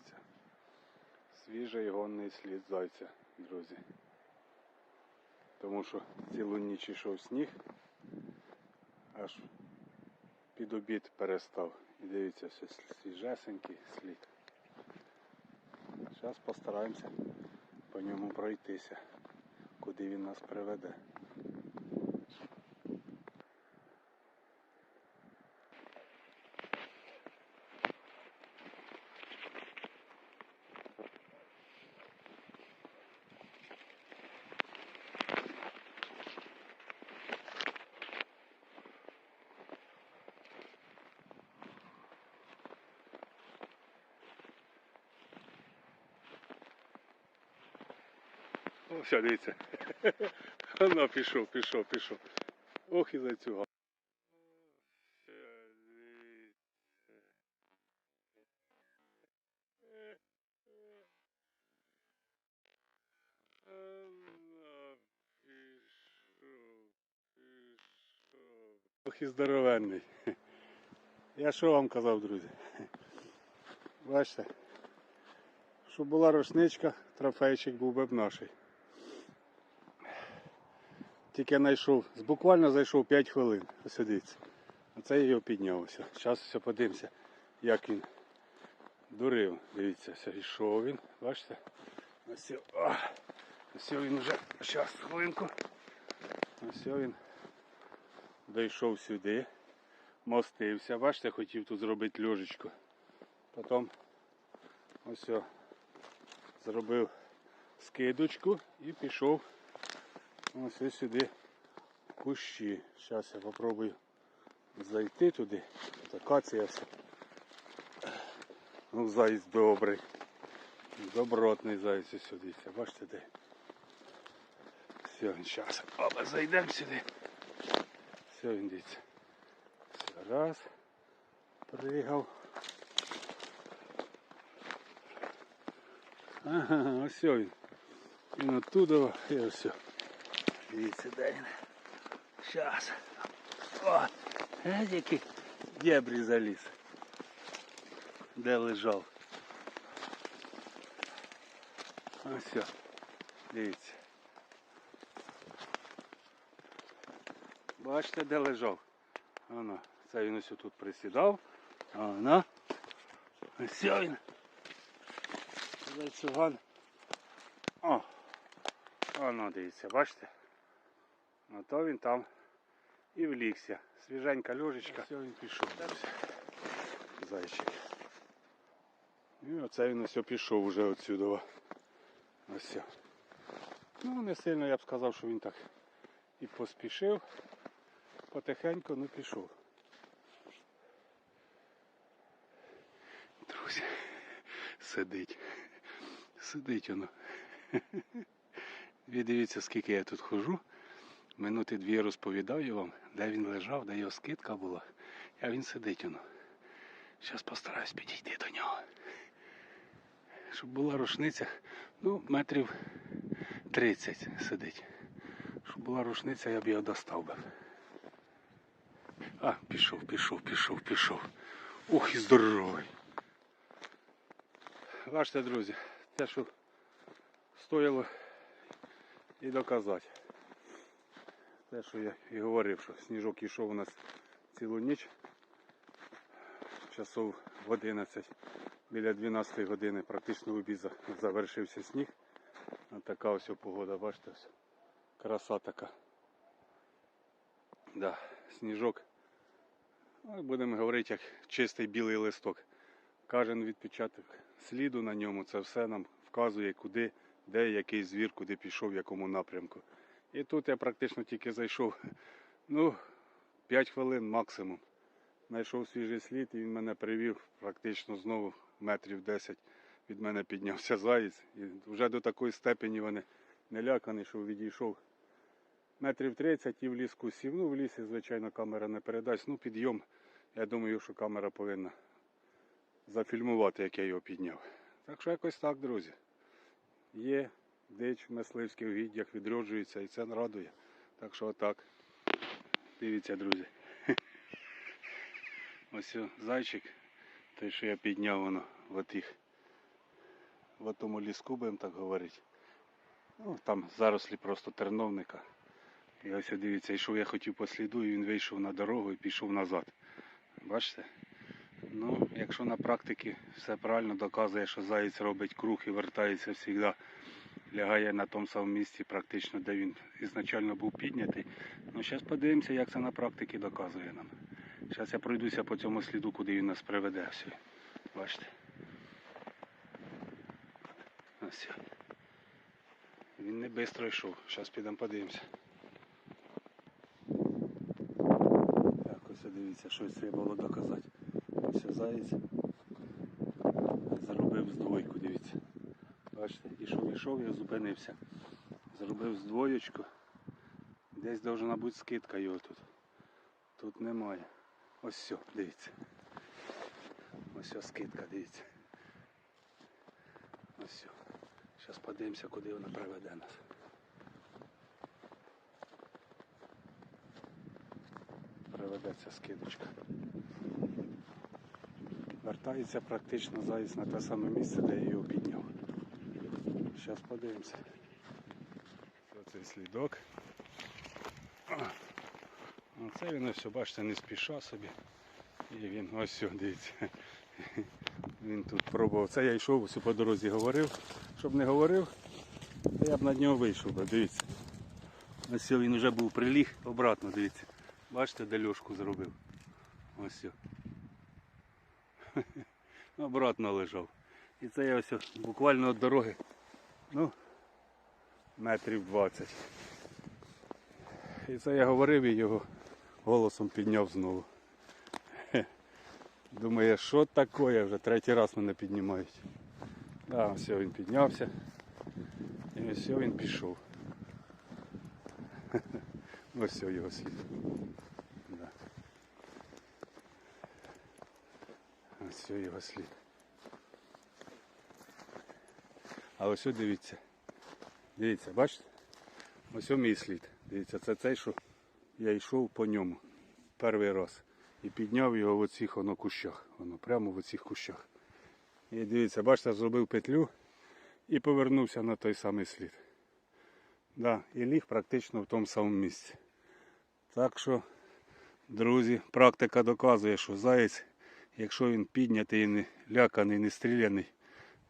дивіться. Свіжий гонний слід зайця, друзі. Тому що цілу ніч йшов сніг, аж під обід перестав. І дивіться, все свіжесенький слід. Зараз постараємося по ньому пройтися, куди він нас приведе. О, все, дивіться. Воно пішов, пішов, пішов. Ох і зайцюга. Ох і здоровенний. Я що вам казав, друзі? Бачите? Щоб була рушничка, трофейчик був би б наший. Тільки знайшов, буквально зайшов 5 хвилин. Ось дивіться. Оце я його підняв. Ось. Зараз все подивимося, як він дурив. Дивіться, все, йшов він. Бачите? Ось, о, він вже. Зараз хвилинку. Ось він дійшов сюди. Мостився. Бачите, хотів тут зробити ложечку. Потім ось зробив скидочку і пішов ось сюди кущі. Зараз я попробую зайти туди. Акація все. Ну, заєць добрий. Добротний заєць ось сюди. Бачите де? Все, зараз. Опа, зайдемо сюди. Все, він дивіться. Все, раз. Пригав. Ага, ось він. Він оттуда і ось. Дивіться, де він. Щас. О, геть який дебрі заліз. Де лежав. Ось. все. Дивіться. Бачите, де лежав. Воно. Це він ось тут присідав. А воно. Ось він. Зайцюган. О! Воно дивіться, бачите? А то він там і влігся. Свіженька льожечка. Все, він пішов. Зайчик. І оце він ось пішов вже отсюди. Ось. Ну, не сильно я б сказав, що він так і поспішив. Потихеньку, ну пішов. Друзі, сидить. Сидить воно. Ви дивіться, скільки я тут хожу. Минути дві розповідаю вам, де він лежав, де його скидка була. А він сидить воно. Зараз постараюсь підійти до нього. Щоб була рушниця, ну, метрів 30 сидить. Щоб була рушниця, я б його достав би. А, пішов, пішов, пішов, пішов. Ух, і здоровий. Бачите, друзі, те, що стояло і доказати. Те, що я і говорив, що сніжок йшов у нас цілу ніч. Часов в 11, біля 12 години практично в обід завершився сніг. Ось така ось погода, бачите, краса така. Да, сніжок. Ну, будемо говорити, як чистий білий листок. Кожен відпечаток сліду на ньому, це все нам вказує, куди, де який звір, куди пішов, в якому напрямку. І тут я практично тільки зайшов, ну, 5 хвилин максимум. Знайшов свіжий слід і він мене привів практично знову метрів 10 від мене піднявся заєць. І вже до такої степені вони не лякані, що відійшов метрів 30 і в ліску сів. Ну, в лісі, звичайно, камера не передасть. Ну, підйом. Я думаю, що камера повинна зафільмувати, як я його підняв. Так що якось так, друзі. Є дич в гіддях відроджується і це радує. Так що отак. Дивіться, друзі. Ось зайчик, той, що я підняв воно в отих в тому ліску, будемо так говорити. Ну, там зарослі просто терновника. І ось дивіться, йшов я хотів по сліду, і він вийшов на дорогу і пішов назад. Бачите? Ну, якщо на практиці все правильно доказує, що заєць робить круг і вертається завжди, лягає на тому самому місці, практично, де він ізначально був піднятий. Ну, зараз подивимося, як це на практиці доказує нам. Зараз я пройдуся по цьому сліду, куди він нас приведе. Все. Бачите? Ось. Він не швидко йшов. Зараз підемо подивимося. Так, ось дивіться, щось треба було доказати. Ось заєць зробив здвойку, дивіться. Бачите, ішов, ішов, я зупинився. Зробив здвоєчку. Десь должна бути скидка його тут. Тут немає. Ось все, дивіться. Ось все скидка, дивіться. Ось все. Зараз подивимося, куди вона приведе нас. Приведе ця скидочка. Вертається практично заїзд на те саме місце, де я його підняв. Зараз подивимося. Оцей слідок. Оце він ось, бачите, не спіша собі. І він ось сюди, дивіться. Він тут пробував. Це я йшов ось по дорозі говорив. Щоб не говорив, то я б над нього вийшов, дивіться. Ось він вже був приліг обратно, дивіться. Бачите, де льошку зробив. Ось. сьо. Обратно лежав. І це я ось буквально від дороги. Ну, метрів 20. І це я говорив і його голосом підняв знову. Хе. Думає, що таке, вже третій раз мене піднімають. Да, все, він піднявся. І все, він пішов. Ось все його слід. Ось все його слід. А ось ось дивіться. Дивіться, бачите? Ось ось мій слід. Дивіться, це цей, що я йшов по ньому перший раз. І підняв його в оцих воно кущах. Воно прямо в оцих кущах. І дивіться, бачите, зробив петлю і повернувся на той самий слід. Да, і ліг практично в тому самому місці. Так що, друзі, практика доказує, що заєць, якщо він піднятий, і не ляканий, не стріляний,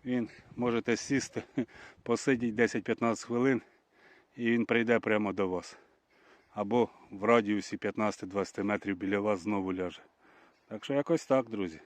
він можете сісти, посидіть 10-15 хвилин і він прийде прямо до вас. Або в радіусі 15-20 метрів біля вас знову ляже. Так що якось так, друзі.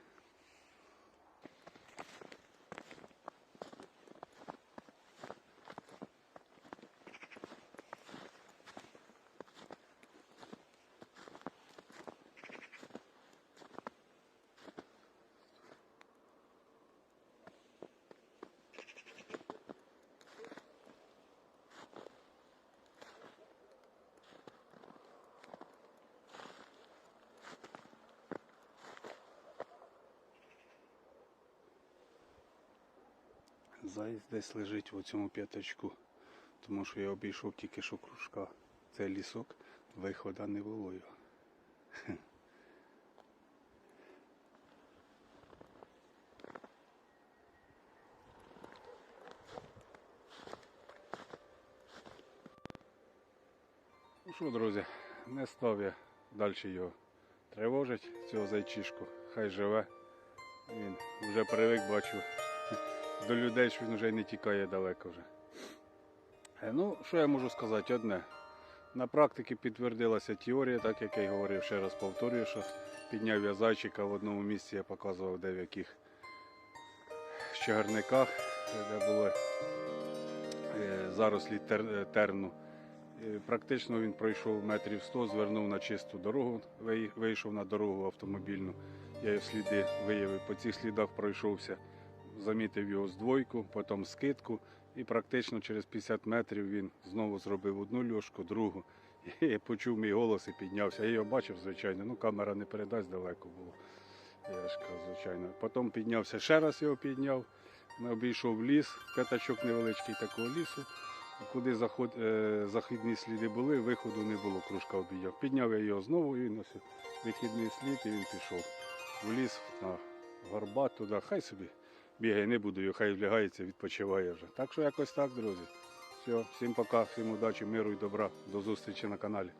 Заєць десь лежить в цьому п'ятачку, тому що я обійшов тільки що кружка. Це лісок, виходу не було його. Ну що, друзі, не став я далі його тривожить, цього зайчишку. Хай живе. Він вже привик, бачу, до людей, що він вже не тікає далеко вже. Е, Ну, що я можу сказати? Одне. На практиці підтвердилася теорія, так як я й говорив, ще раз повторюю, що підняв я зайчика в одному місці, я показував, де в яких чагарниках, де були е, зарослі тер- е, терну. Практично він пройшов метрів 100, звернув на чисту дорогу, вийшов на дорогу автомобільну. Я його сліди виявив. По цих слідах пройшовся, замітив його з двойку, потім скидку. І практично через 50 метрів він знову зробив одну льошку, другу. І почув мій голос і піднявся. Я його бачив, звичайно. Ну, камера не передасть далеко було. Я ж кажу, звичайно. Потім піднявся, ще раз його підняв. Обійшов ліс, п'ятачок невеличкий такого лісу. Куди заход, е, західні сліди були, виходу не було, кружка обійняв. Підняв я його знову, і він вихідний слід, і він пішов в ліс на горба туди. Хай собі бігає, не буду, хай влягається, відпочиває вже. Так що якось так, друзі. Все, всім пока, всім удачі, миру і добра. До зустрічі на каналі.